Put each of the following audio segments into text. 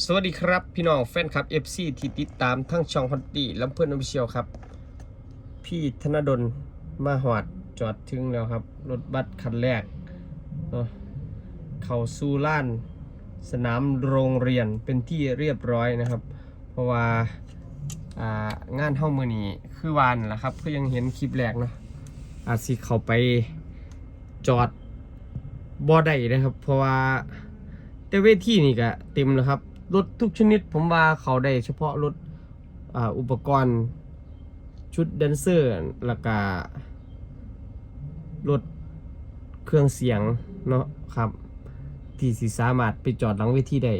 สวัสดีครับ พี่น้องแฟนคลับ FC ที่ติดตามทั้งช่องพันตีลำเพื่อนอวิเชียลครับ พี่ธนดลมาหอดจอดถึงแล้วครับ รถบัสคันแรกเนาะเขาสู่ล้าน สนามโรงเรียนเป็นที่เรียบร้อยนะครับ เพราะว่าอ่างานเท่ามือนี้คือวานแหละครับคือยังเห็นคลิปแรกเนาะอาจสิเข้าไปจอดบ่ได้นะครับ เพราะว่าแต่เวทีนี่ก็เต็มแล้วครับ รถทุกชนิดผมว่าเขาได้เฉพาะรถอ,อุปกรณ์ชุดแดนเซอร์แล้วก็รถเครื่องเสียงเนาะครับ ที่สิสามารถไปจอดหลังเวทีได้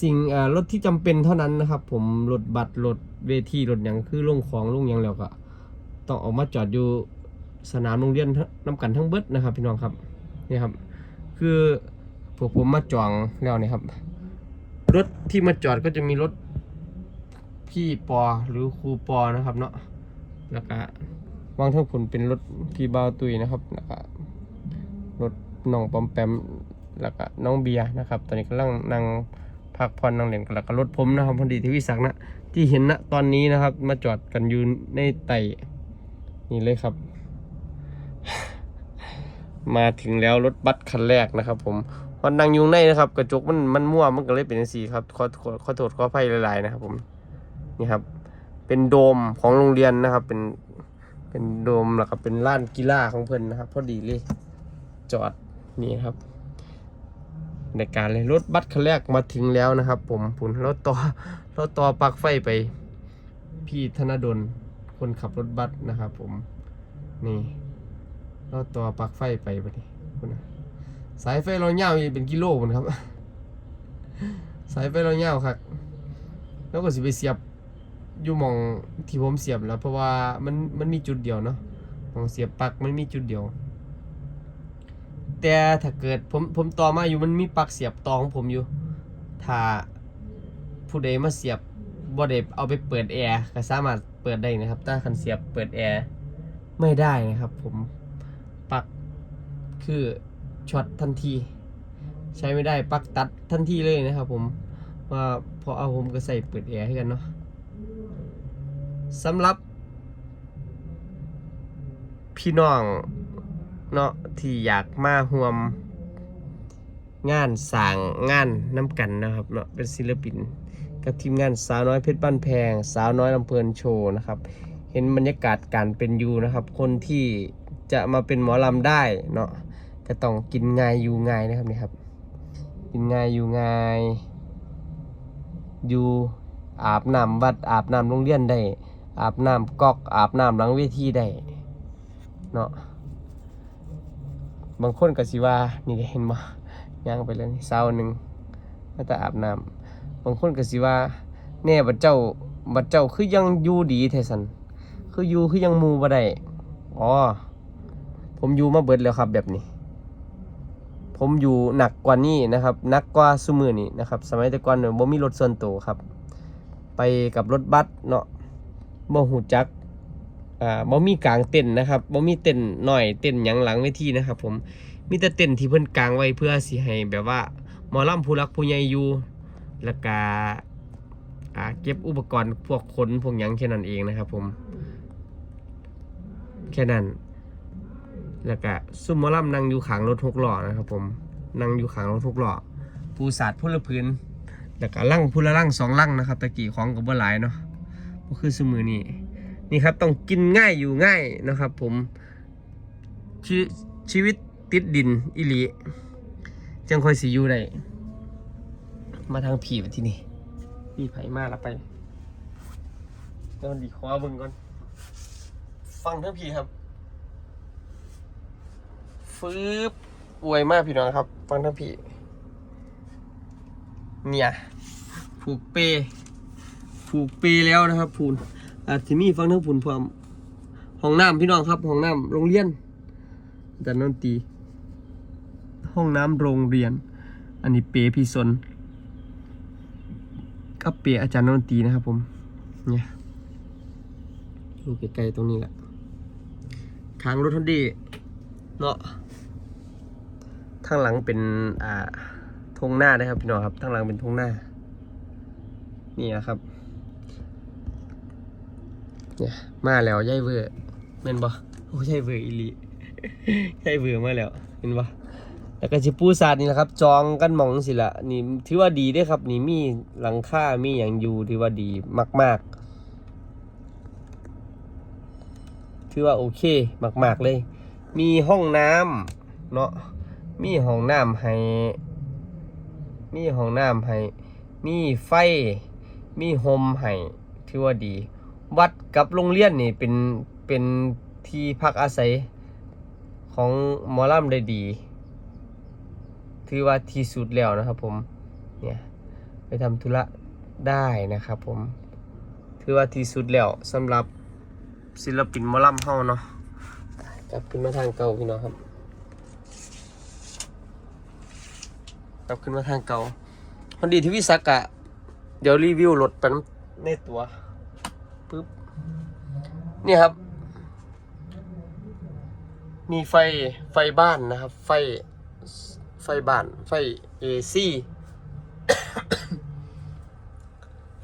สิ่งรถที่จำเป็นเท่านั้นนะครับ ผมรถบัสรถเวทีรถหยังคือลงของลงหยังแล้วก็ต้องออกมาจอดอยู่สนามโรงเรียนน้ำกันทั้งเบิดนะครับ พี่น้องครับนี่ครับ คือพวกผมมาจองแล้วนี่ครับ รถที่มาจอดก็จะมีรถพี่ปอหรือครูปอนะครับเนาะแล้วก็วางทั้งผลเป็นรถพี่บาวตุยนะครับแล้วก็รถน้องปอมแปมแล้วก็น้องเบียร์นะครับ ตอนนี้กำลังนั่งพักผ่อนนั่งเล่นกันแล้วก็รถผมนะครับพอดีที่วิศักนะที่เห็นนะตอนนี้นะครับ มาจอดกันอยู่ในไต่นี่เลยครับ มาถึงแล้วรถบัสคันแรกนะครับ ผม อนั่งยุงในนะครับ กระจกมันมันมั่วมันก็เลยเป็นสีครับขอขอขอโทษขออภัยหลายๆนะครับ ผมนี่ครับ เป็นโดมของโรงเรียนนะครับ เป็นเป็นโดมแล้วก็เป็นลานกีฬาของเพิ่อนนะครับ พอดีเลยจอดนี่ครับ ในการเลยรถบัสคันแรกมาถึงแล้วนะครับ ผมผุนรถต่อรถต่อปลั๊กไฟไป พี่ธนดลคนขับรถบัสนะครับ ผมนี่ราต่อปลั๊กไฟไปบัดนี้คุณนะ สายไฟเรายาวอีเป็นกิโลพุ่นครับ สายไฟเรายาครับแล้วก็สิไปเสียบอยู่มองที่ผมเสียบแล้ว เพราะว่ามันมันมีจุดเดียวเนาะมองเสียบปลั๊กมันมีจุดเดียว แต่ถ้าเกิดผมผมต่อมาอยู่มันมีปลั๊กเสียบต่อของผมอยู่ ถ้าผู้ใดมาเสียบบ่ได้เอาไปเปิดแอร์ก็สามารถเปิดได้นะครับถ้าคันเสียบเปิดแอร์ไม่ได้นะครับ ผมปลักคือ ช็อตทันที ใช้ไม่ได้ปลักตัดทันทีเลยนะครับผมว่าพอเอาผมก็ใส่เปิดแอร์ให้กันเนาะสำหรับ พี่น้องเนาะที่อยากมาห่วม งานสร้างงานน้ำกันนะครับเนาะเป็นศิลปินกับทีมงานสาวน้อยเพชรบ้านแพง สาวน้อยลำเพลินโชว์นะครับเห็นบรรยากาศการเป็นอยู่นะครับ คนที่จะมาเป็นหมอลำได้เนาะ ก็ต้องกินง่ายอยู่ง่ายนะครับนี่ครับ กินง่ายอยู่ง่ายอยู่อาบน้ำวัดอาบน้ำโรงเรียนได้อาบน้ำก๊อกอาบน้ำหลังเวทีได้เนาะบางคนก็สิว่านี่เห็นบ่ย่างไปแล้วนี่เศร้าหนึ่งมาแต่อาบน้ำบางคนก็สิว่าแน่บัดเจ้าบัดเจ้าคือยังอยู่ดีแท้สันคืออยู่คือยังมูบ่ได้อ๋อผมอยู่มาเบิดแล้วครับแบบนี้ ผมอยู่หนักกว่านี้นะครับนักกว่าซุมือนี้นะครับ สมัยแต่ก่อนเนี่ยบ่มีรถส่วนตัวครับ ไปกับรถบัสเนาะบ่หูจักอ่าบ่มีกลางเต็นนะครับบ่มีเต็นหน่อยเต็นหยังหลังเวทีนะครับ ผมมีแต่เต็นที่เพิ่นกลางไว้เพื่อสิให้แบบว่าหมอลำผู้รักผู้ใหญ่อยู่แล้วก็อ่าเก็บอุปกรณ์พวกขนพวกหยังแค่นั้นเองนะครับ ผมแค่นั้น แล้วก็ซุ่มมอลำนั่งอยู่ขางรถหกล้อนะครับผมนั่งอยู่ขางรถหกล้อปูสาดพลพื้นแล้วก็ลั่งพูละลั่งสองลั่งนะครับตะกี้ของกับบ่หลายเนาะก็คือสมือนี่นี่ครับต้องกินง่ายอยู่ง่ายนะครับ ผมชชีวิตติดดินอิลีจังคอยสิอยู่ได้มาทางผีมาที่นี่ผีไผ่มาแล้วไปตอนดีขอเบิ่งก่อน ฟังทั้งผีครับ ฟืบอวยมากพี่น้องครับฟังทั้งพี่ เนี่ย ผูกเป ผูกเปแล้วนะครับพูนอาจจะมีฟังทั้งพูนพร้อมห้องน้ำพี่น้องครับห้องน้ำโรงเรียนแต่นนตี ห้องน้ำโรงเรียน อันนี้เปพี่สนกับเปอาจารย์นนตีนะครับ ผม เนี่ยอยู่ใกล้ๆตรงนี้แหละทางรถทันดีเนาะ ทางหลังเป็นอ่าทงหน้านะครับพี่น้องครับทางหลังเป็นทงหน้า นี่นะครับเนี่ยมาแล้วยายเวอร์เม่นบ่โอ้ยายเวอร์อีหลียายเวอร์มาแล้วเห็นบ่แล้วก็สิปูซาดนี่แหละครับ จองกันหมองสิละนี่ถือว่าดีด้อครับ นี่มีหลังคามีอย่างอยู่ถือว่าดีมาก ๆ ถือว่าโอเคมาก ๆ เลย มีห้องน้ำเนาะ มีห้องน้ำให้ มีห้องน้ำให้ มีไฟ มีโฮมให้ถือว่าดี วัดกับโรงเรียนนี่เป็น เป็นที่พักอาศัยของหมอลำได้ดี ถือว่าที่สุดแล้วนะครับผม เนี่ยไปทำธุระได้นะครับผม ถือว่าที่สุดแล้วสำหรับศิลปินหมอลำเฮาเนาะกลับขึ้นมาทางเก่าพี่น้องครับ กลับขึ้นมาทางเก่าพอดีที่วิสักอะเดี๋ยวรีวิวรถไปน้ำในตัวปึ๊บเนี่ยครับ มีไฟไฟบ้านนะครับ ไฟไฟบ้าน ไฟ AC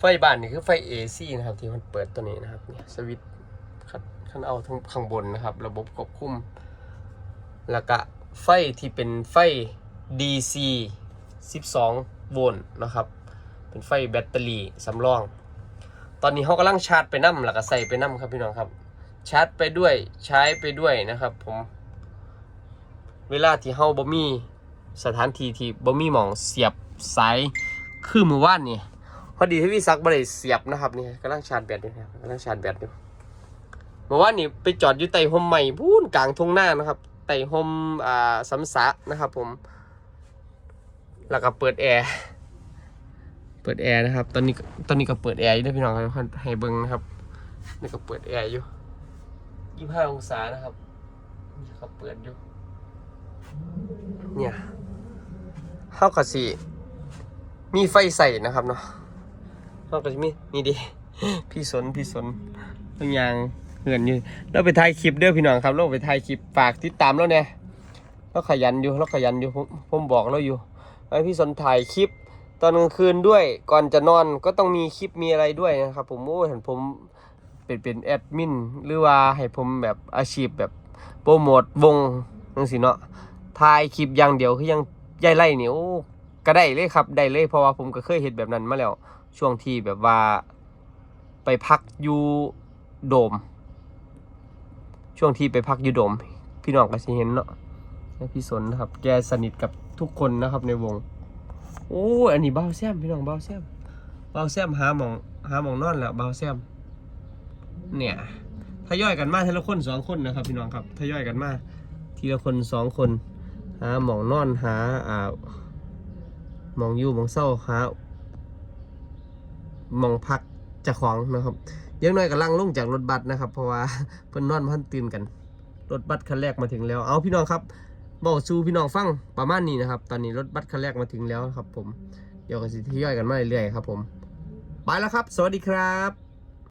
ไฟบ้านนี่คือไฟ AC นะครับ ที่มันเปิดตัวนี้นะครับเนี่ยสวิตช์คันคันเอาทั้งข้างบนนะครับ ระบบควบคุม แล้วก็ไฟที่เป็นไฟ DC 12 โวลต์นะครับ เป็นไฟแบตเตอรี่สำรอง ตอนนี้เขากำลังชาร์จไปน้ำแล้วก็ใส่ไปน้ำครับพี่น้องครับ ชาร์จไปด้วยใช้ไปด้วยนะครับผม เวลาที่เฮาบ่มีสถานที่ที่บ่มีหมองเสียบสายคือมือว่านนี่พอดีที่พี่ซักบ่ได้เสียบนะครับนี่กำลังชาร์จแบตอยู่นะครับกำลังชาร์จแบตอยู่เมื่อวานนี่ไปจอดอยู่ใต้ห่มใหม่พูนกลางทุ่งนานะครับใต้ห่มอ่าสำสะนะครับ ผม แล้วก็เปิดแอร์เปิดแอร์นะครับ ตอนนี้ตอนนี้ก็เปิดแอร์อยู่นะพี่น้องครับให้เบิ้งนะครับนี่ก็เปิดแอร์อยู่ยี่ห้าองศานะครับนี่ก็เปิดอยู่ เนี่ยเข้ากับสีมีไฟใส่นะครับเนาะเข้ากับมีนี่ดิพี่สนพี่สนบางอย่างเหือนอยู่เราไปถ่ายคลิปเด้อพี่น้องครับเราไปถ่ายคลิปฝากติดตามแล้วเนี่ยเราขยันอยู่เราขยันอยู่ผมผมบอกเราอยู่ ให้พี่สนถ่ายคลิปตอนกลางคืนด้วยก่อนจะนอนก็ต้องมีคลิปมีอะไรด้วยนะครับ ผมโอ้เห็นผมเป็นเป็นแอดมินหรือว่าให้ผมแบบอาชีพแบบโปรโมทวงจังสิเนาะถ่ายคลิปอย่างเดียวคือยังย่ายไล่เนี่ยโอ้ก็ได้เลยครับได้เลยเพราะว่าผมก็เคยเห็นแบบนั้นมาแล้ว ช่วงที่แบบว่าไปพักอยู่โดม ช่วงที่ไปพักอยู่โดม พี่น้องก็สิเห็นเนาะแล้พี่สนนะครับ แกสนิทกับ ทุกคนนะครับในวง โอ้ยอันนี้เบาแซมพี่น้องเบาแซมเบาแซมหาหมองหาหมองนอนแล้วเบาแซมเนี่ยทยอยกันมาทีละคนสองคนนะครับ พี่น้องครับทยอยกันมาทีละคนสองคน หาหมองนอนหาอ่าหมองอยู่หมองเศร้าหาหมองพักเจะของนะครับเดี๋ยังน้อยกำลังลงจากรถบัสนะครับ เพราะว่าเพิ่นนอนพันตื่นกัน รถบัสคันแรกมาถึงแล้ว เอาพี่น้องครับ บอกซูพี่น้องฟังประมาณนี้นะครับ ตอนนี้รถบัสคันแรกมาถึงแล้วครับผม เดี๋ยวก็สิทยอยกันมาเรื่อยๆครับผม ไปแล้วครับ สวัสดีครับ